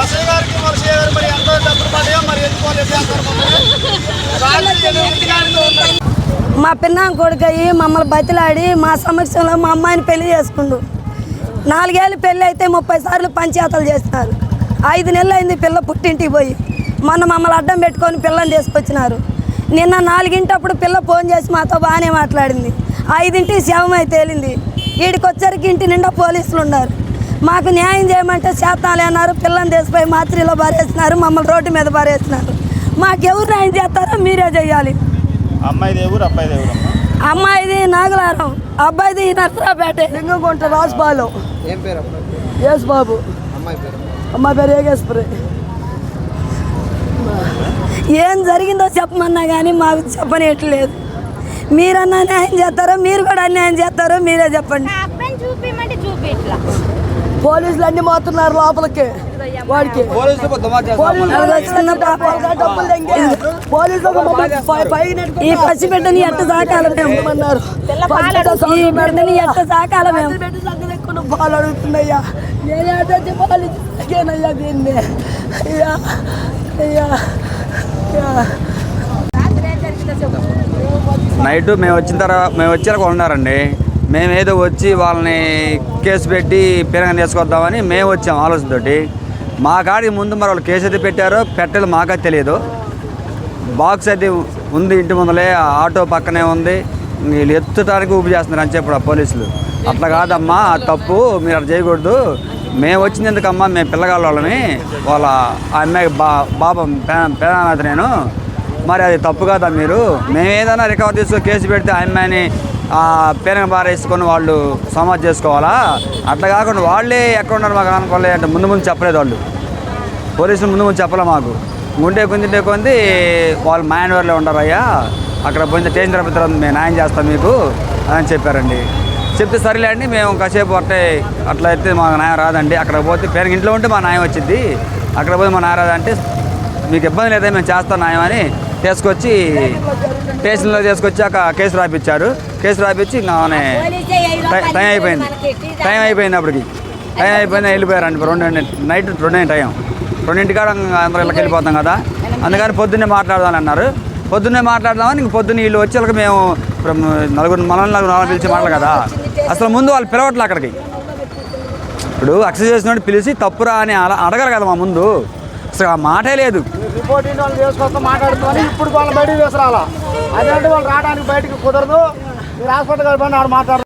SI గారికి గారు మరి ఎంతో డబ్బులు మరి మా పిన్నాం కొడుకయ్యి మమ్మల్ని బతిలాడి మా సమక్షంలో మా అమ్మాయిని పెళ్ళి చేసుకుండు. నాలుగేళ్ళు పెళ్ళి అయితే ముప్పై సార్లు పంచాయతలు చేస్తారు. ఐదు నెలలు అయింది పిల్ల పుట్టింటికి పోయి. మొన్న మమ్మల్ని అడ్డం పెట్టుకొని పిల్లని తీసుకొచ్చినారు. నిన్న నాలుగింటప్పుడు పిల్ల ఫోన్ చేసి మాతో బాగానే మాట్లాడింది. ఐదింటికి శవమై తేలింది. వీడికి వచ్చరికి ఇంటి నిండా పోలీసులు ఉన్నారు. మాకు న్యాయం చేయమంటే చేతాలే అన్నారు. పిల్లని తీసిపోయి మాత్రిలో పారేసినారు మమ్మల్ని రోడ్డు మీద పారేసినారు మాకెవరు న్యాయం చేస్తారో మీరే చేయాలి అమ్మాయిది నాగలారం. అబ్బాయిది నర్సరాపేట లింగంకుంట రాజుపాలెం ఏం పేరు యేసు బాబు అమ్మాయి పేరు అమ్మాయి పేరు ఏగేశ్వరి. ఏం జరిగిందో చెప్పమన్నా కానీ మాకు చెప్పనేయట్లేదు మీరన్నా న్యాయం చేస్తారో మీరు కూడా అన్యాయం చేస్తారో మీరే చెప్పండి. పోలీసులు అన్ని మోతున్నారు లోపలికి వాడికి. ఈ పసిబిడ్డని ఎట్ట సాకాల మేము అన్నారు ఈ బిడ్డని ఎట్ట సాకాల మేము పాలు అడుగుతుందయ్యా నేనే అడ్డొచ్చి పాలు ఇచ్చానయ్యా దీన్ని. అయ్యా. నైట్ మేము వచ్చిన తర్వాత మేము వచ్చాక ఉన్నారండి. మేము ఏదో వచ్చి వాళ్ళని కేసు పెట్టి పిరంగా తీసుకొద్దామని మేము వచ్చాం ఆలోచనతోటి. మా కాడికి ముందు మరి వాళ్ళు కేసు అయితే పెట్టారో పెట్టలేదు మాకే తెలియదు. బాక్స్ అయితే ఉంది ఇంటి ముందలే ఆ ఆటో పక్కనే ఉంది. వీళ్ళు ఎత్తడానికి ఊపి చేస్తున్నారు అని చెప్పాడు ఆ పోలీసులు. అట్లా కాదమ్మా తప్పు మీరు అట్లా చేయకూడదు. మేము వచ్చింది ఎందుకమ్మా? మేము పిల్లగాళ్ళ వాళ్ళని వాళ్ళ ఆ అమ్మాయి బా బాబా పేదనాథ నేను. మరి అది తప్పు కదా మీరు? మేము ఏదైనా రికవర్ తీసుకొని కేసు పెడితే ఆ అమ్మాయిని ఆ పేరంగా బారేసుకొని వాళ్ళు సమాజ్ చేసుకోవాలా? అట్లా కాకుండా వాళ్ళే ఎక్కడ ఉన్నారు మాకు అనుకోలే అంటే ముందు ముందు చెప్పలేదు వాళ్ళు. పోలీసులు ముందు ముందు చెప్పలే మాకు. గుండె కొందింటే కొంది వాళ్ళు మాయనవర్లో ఉండరు అయ్యా అక్కడ పోయిన టేంజర్ తరపున మేము న్యాయం చేస్తాం మీకు అని చెప్పారండి. చెప్తే సరేలే అండి మేము కాసేపు అట్టే అట్లా అయితే మాకు న్యాయం రాదండి. అక్కడ పోతే పేరు ఇంట్లో ఉంటే మా న్యాయం వచ్చింది అక్కడ పోతే మా న్యాయం రాదంటే మీకు ఇబ్బంది లేదా మేము చేస్తాం న్యాయం అని తీసుకొచ్చి స్టేషన్లో తీసుకొచ్చాక కేసు రాపిచ్చారు కేసు రాపిచ్చి నానే ఆమె టైం అయిపోయింది. టైం అయిపోయింది అప్పటికి టైం అయిపోయింది వెళ్ళిపోయారండి. రెండు నైట్ రెండు టైం. రెండింటికాడ అందరూ ఇళ్ళకి వెళ్ళిపోతాం కదా. అందుకని పొద్దున్నే మాట్లాడదామని అన్నారు. పొద్దున్నే మాట్లాడదామని ఇంక పొద్దున్న వీళ్ళు వచ్చేళ్ళకి మేము ఇప్పుడు నలుగురు మనల్ని నలుగురు నాలుగు పిలిచి మాటలు కదా. అసలు ముందు వాళ్ళు పిలవట్లే అక్కడికి. ఇప్పుడు అక్సెస్ చేసిన పిలిచి తప్పురా అని అలా అడగరు కదా మా ముందు. అసలు ఆ మాటే లేదు. రిపోర్ట్ వాళ్ళు చేసుకొస్తా మాట్లాడుతామని ఇప్పుడు వాళ్ళని బయటికి తీసుకురాలా. అదేంటి వాళ్ళు రావడానికి బయటకు కుదరదు. మీరు హాస్పిటల్ కలిపి ఆడ మాట్లాడారు.